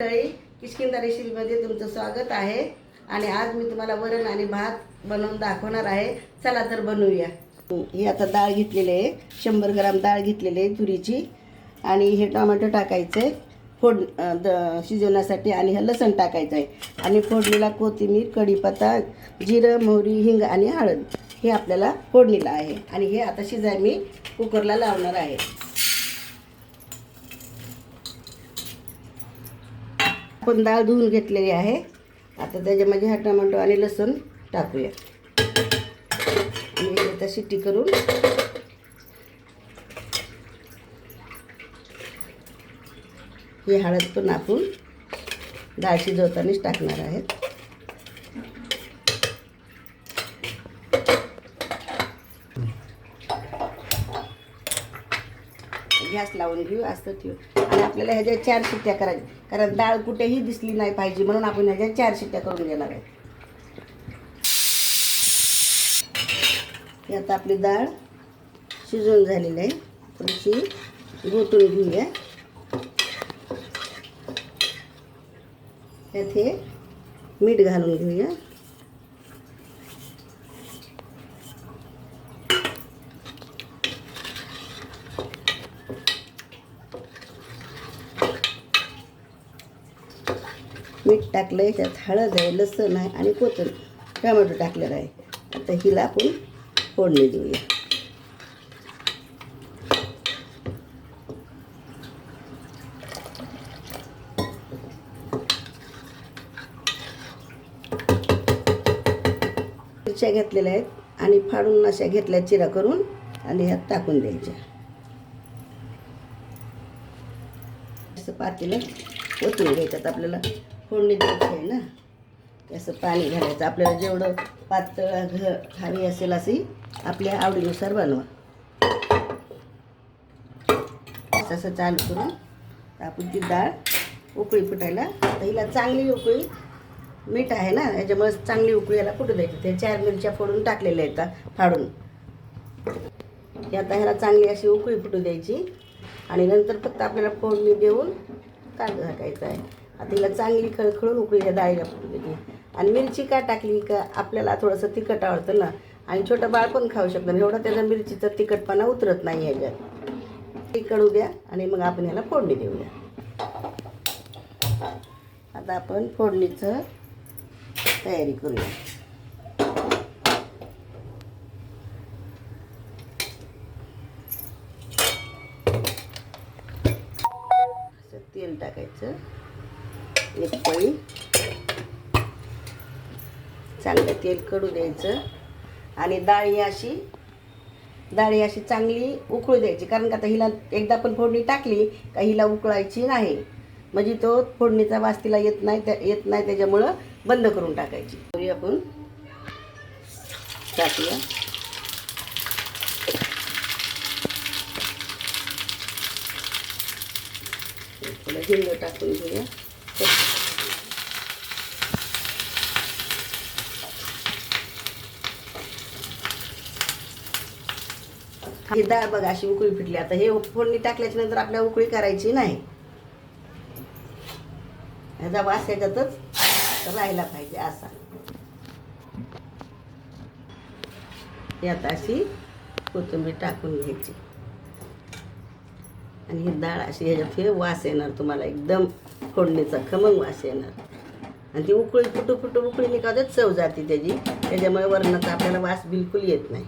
मंडळी किशकिंदा रेसिपीमध्ये तुमचं स्वागत आहे. आणि आज मी तुम्हाला वरण आणि भात बनवून दाखवणार आहे. चला तर बनवूया. ही आता डाळ घेतलेली आहे. शंभर ग्राम डाळ घेतलेली आहे तुरीची. आणि हे टोमॅटो टाकायचं. आहे फोड द शिजवण्यासाठी आणि हे लसण टाकायचं आहे. आणि फोडणीला कोथिंबीर कढीपत्ता जिरं मोहरी हिंग आणि हळद हे आपल्याला फोडणीला आहे. आणि हे आता शिजाय मी कुकरला लावणार आहे. आपण डाळ धुवून घेतलेली आहे. आता त्याच्यामध्ये हा टमाटो आणि लसूण टाकूया. आणि आता शिट्टी करून ही हळद पण आपण डाळ शिजवतानाच टाकणार आहेत. गॅस लावून घेऊ असं ठेवू. आणि आपल्याला ह्याच्या चार शिट्ट्या करायच्या. कारण डाळ कुठेही दिसली नाही पाहिजे म्हणून आपण ह्याच्या चार शिट्ट्या करून घेणार आहे. आता आपली डाळ शिजवून झालेली आहे. थोडीशी गोटून घेऊया. त्यात हे मीठ घालून घेऊया. मीठ टाकलं आहे त्यात हळद आहे लसण आहे आणि कोथिंबीर टमॅटो टाकलेला आहे. आता हिला आपण फोडणी देऊया. मिरच्या घेतलेल्या आहेत आणि फाडून अशा घेतल्या चिरा करून आणि ह्यात टाकून द्यायच्या. असं पातेलं ओतून घ्यायच्यात आपल्याला. फोडणी द्यायची आहे ना? असं पाणी घालायचं. आपल्याला जेवढं पातळ घ हवी असेल अशी आपल्या आवडीनुसार बनवा. असं असं चालू करून आपण ती डाळ उकळी फुटायला तर हिला चांगली उकळी मीठ आहे ना याच्यामुळे चांगली उकळी याला फुटू द्यायची? ते चार मिरच्या फोडून टाकलेल्या आहेत फाडून. या आता ह्याला चांगली अशी उकळी फुटू द्यायची. आणि नंतर फक्त आपल्याला फोडणी देऊन ताट झाकायचं आहे. आता चांगली खळखळून उकळीच्या डाळीला फुटू द्यायची आणि मिरची का टाकली का आपल्याला थोडंसं तिखट आवडतं ना. आणि छोटं बाळ पण खाऊ शकतं. आणि एवढा त्याचा मिरचीचा तिखटपणा उतरत नाही ह्याच्यात तिकडू द्या आणि मग आपण ह्याला फोडणी देऊया आता आपण फोडणीचं तयारी करूया. असं तेल टाकायचं. एक पळी चांगलं तेल कडू द्यायचं. आणि डाळी अशी डाळी अशी चांगली उकळू द्यायची. कारण का आता हिला एकदा पण फोडणी टाकली का हिला उकळायची नाही. म्हणजे तो फोडणीचा वास तिला येत नाही त्या येत नाही त्याच्यामुळं बंद करून टाकायची. तरी आपण टाकूया. थोडं हिंग टाकून घेऊया. ही डाळ बघा अशी उकळी फिटली. आता हे फोडणी टाकल्याच्या नंतर आपल्याला उकळी करायची नाही. ह्याचा वास याच्यातच राहायला पाहिजे असा. यात अशी कोथिंबीर टाकून घ्यायची. आणि ही डाळ अशी ह्याच्यात हे वास येणार तुम्हाला. एकदम फोडणीचा खमंग वास येणार. आणि ती उकळी फुटू फुटू उकळी निघावते चव जाते त्याची. त्याच्यामुळे वरणाचा आपल्याला वास बिलकुल येत नाही.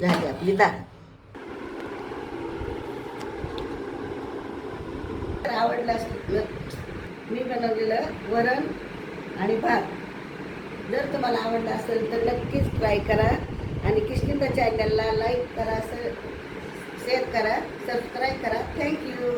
झाली आपली डाळ. आवडलं असेल मी बनवलेलं वरण आणि भात. जर तुम्हाला आवडलं असेल तर नक्कीच ट्राय करा आणि किशकिंदा चॅनलला लाईक करा शेअर करा सबस्क्राईब करा. थँक्यू